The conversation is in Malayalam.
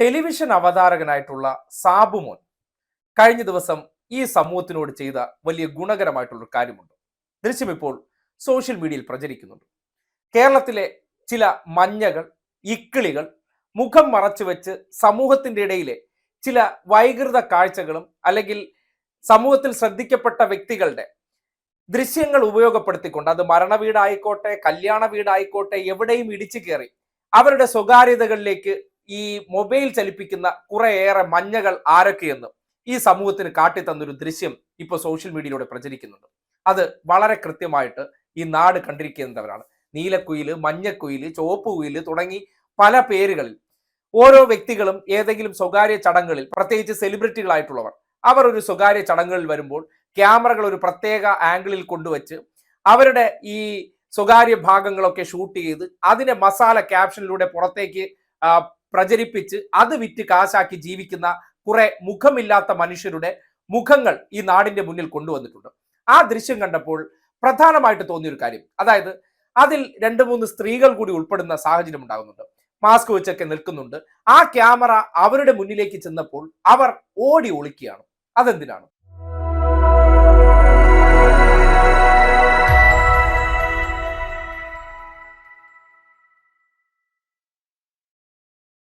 ടെലിവിഷൻ അവതാരകനായിട്ടുള്ള സാബുമോൻ കഴിഞ്ഞ ദിവസം ഈ സമൂഹത്തിനോട് ചെയ്ത വലിയ ഗുണകരമായിട്ടുള്ളൊരു കാര്യമുണ്ട്. ദൃശ്യം ഇപ്പോൾ സോഷ്യൽ മീഡിയയിൽ പ്രചരിക്കുന്നുണ്ട്. കേരളത്തിലെ ചില മഞ്ഞകൾ ഇക്കിളികൾ മുഖം മറച്ചു വെച്ച് സമൂഹത്തിന്റെ ഇടയിലെ ചില വൈകൃത കാഴ്ചകളും അല്ലെങ്കിൽ സമൂഹത്തിൽ ശ്രദ്ധിക്കപ്പെട്ട വ്യക്തികളുടെ ദൃശ്യങ്ങൾ ഉപയോഗപ്പെടുത്തിക്കൊണ്ട് അത് മരണ വീടായിക്കോട്ടെ കല്യാണ വീടായിക്കോട്ടെ എവിടെയും ഇടിച്ചു കയറി അവരുടെ സ്വകാര്യതകളിലേക്ക് ഈ മൊബൈൽ ചലിപ്പിക്കുന്ന കുറേയേറെ മഞ്ഞകൾ ആരൊക്കെയെന്ന് ഈ സമൂഹത്തിന് കാട്ടിത്തന്നൊരു ദൃശ്യം ഇപ്പോൾ സോഷ്യൽ മീഡിയയിലൂടെ പ്രചരിക്കുന്നുണ്ട്. അത് വളരെ കൃത്യമായിട്ട് ഈ നാട് കണ്ടിരിക്കുന്നവരാണ്. നീലക്കുയിൽ മഞ്ഞക്കുയിൽ ചുവപ്പ് കുയിൽ തുടങ്ങി പല പേരുകളിൽ ഓരോ വ്യക്തികളും ഏതെങ്കിലും സ്വകാര്യ ചടങ്ങുകളിൽ പ്രത്യേകിച്ച് സെലിബ്രിറ്റികളായിട്ടുള്ളവർ അവർ ഒരു സ്വകാര്യ ചടങ്ങുകളിൽ വരുമ്പോൾ ക്യാമറകൾ ഒരു പ്രത്യേക ആംഗിളിൽ കൊണ്ടുവച്ച് അവരുടെ ഈ സ്വകാര്യ ഭാഗങ്ങളൊക്കെ ഷൂട്ട് ചെയ്ത് അതിനെ മസാല ക്യാപ്ഷനിലൂടെ പുറത്തേക്ക് പ്രചരിപ്പിച്ച് അത് വിറ്റ് കാശാക്കി ജീവിക്കുന്ന കുറെ മുഖമില്ലാത്ത മനുഷ്യരുടെ മുഖങ്ങൾ ഈ നാടിന്റെ മുന്നിൽ കൊണ്ടുവന്നിട്ടുണ്ട്. ആ ദൃശ്യം കണ്ടപ്പോൾ പ്രധാനമായിട്ട് തോന്നിയൊരു കാര്യം. അതായത് അതിൽ രണ്ട് മൂന്ന് സ്ത്രീകൾ കൂടി ഉൾപ്പെടുന്ന സാഹചര്യം ഉണ്ടാകുന്നുണ്ട്. മാസ്ക് വെച്ചൊക്കെ നിൽക്കുന്നുണ്ട്. ആ ക്യാമറ അവരുടെ മുന്നിലേക്ക് ചെന്നപ്പോൾ അവർ ഓടി ഒളിക്കുകയാണ്. അതെന്തിനാണ്?